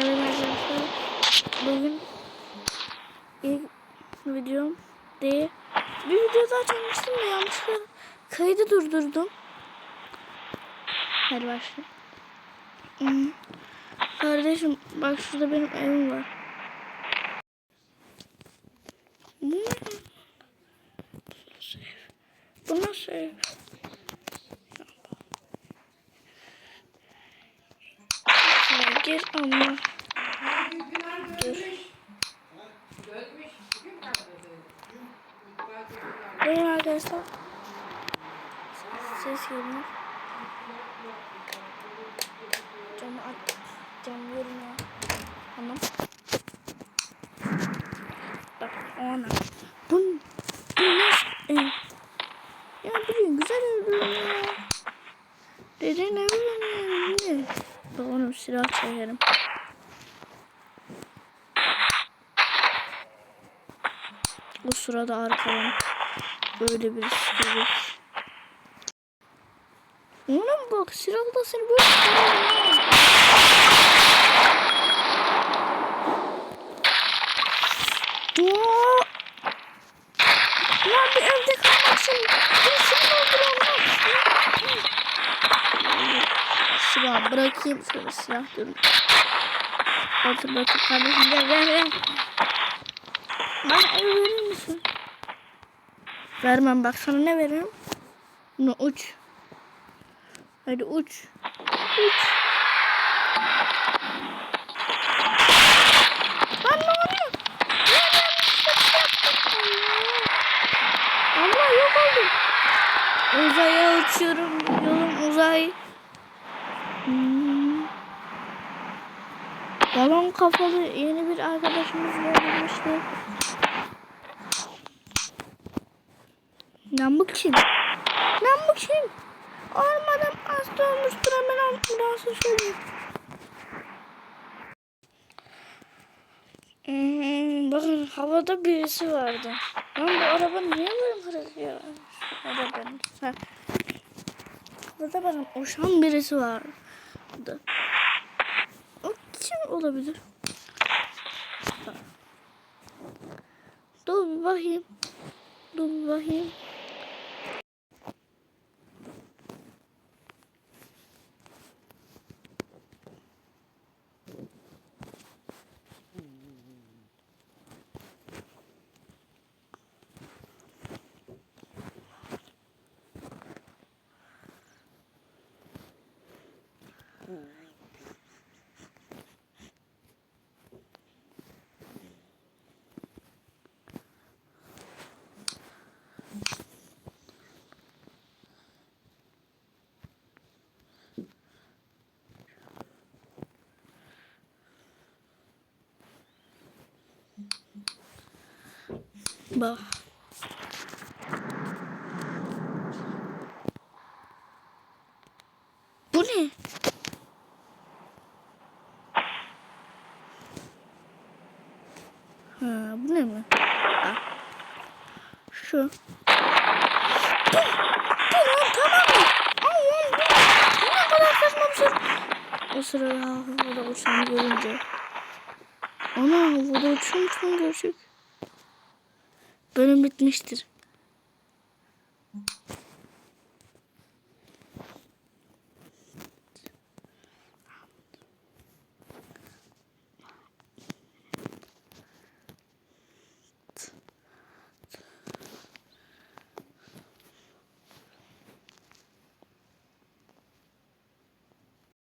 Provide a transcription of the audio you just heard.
Evet arkadaşlar. Bugün ilk videom değil. Bir video daha çekmiştim de yanlışlıkla kaydı durdurdum. Hadi başlayalım. Hmm. Kardeşim bak şurada benim evim var. Bu? Nasıl ev? Bu nasıl ev? Ya gir ama. Dur. Buyurun arkadaşlar. Ses geliyor. Camı aç. Cam yorum ya. Tamam. Bak ona. Bu, bu nasıl? Ya bir güzel evi benim. Ne? Silah çekerim. O sırada arkadan böyle bir sıkılır. Ona bak silahla seni böyle sıkılır. Silah bırakayım şöyle silah diyorum. Otur bakayım kardeşim gel gel gel. Bana ev verir misin? Vermem bak sana ne veririm? Bunu uç. Hadi uç. Uç. Lan ne oluyor? Allah yok oldum. Uzaya uçuyorum. Yolum uzay. Balon kafalı yeni bir arkadaşımız gelmişti. Bu kim? Olmadım hasta olmuştur hemen ambulansa söyleyeyim. Hmm, bakın havada birisi vardı. Lan bu araba niye böyle kırılıyor? Arabanın. Ha. Havada bakın uçan birisi vardı. Olabilir? Dur bir bakayım. Dur bir bakayım. Bak. Bu ne? Ha, bu ne mi? Ha. Şu. Dur. Dur lan tamam mı? Allah'ım bu. Bu ne kadar saçma bir şey. O sırada havada uçan görünce. Ana havada uçuyormuş lan gerçek. Bölüm bitmiştir.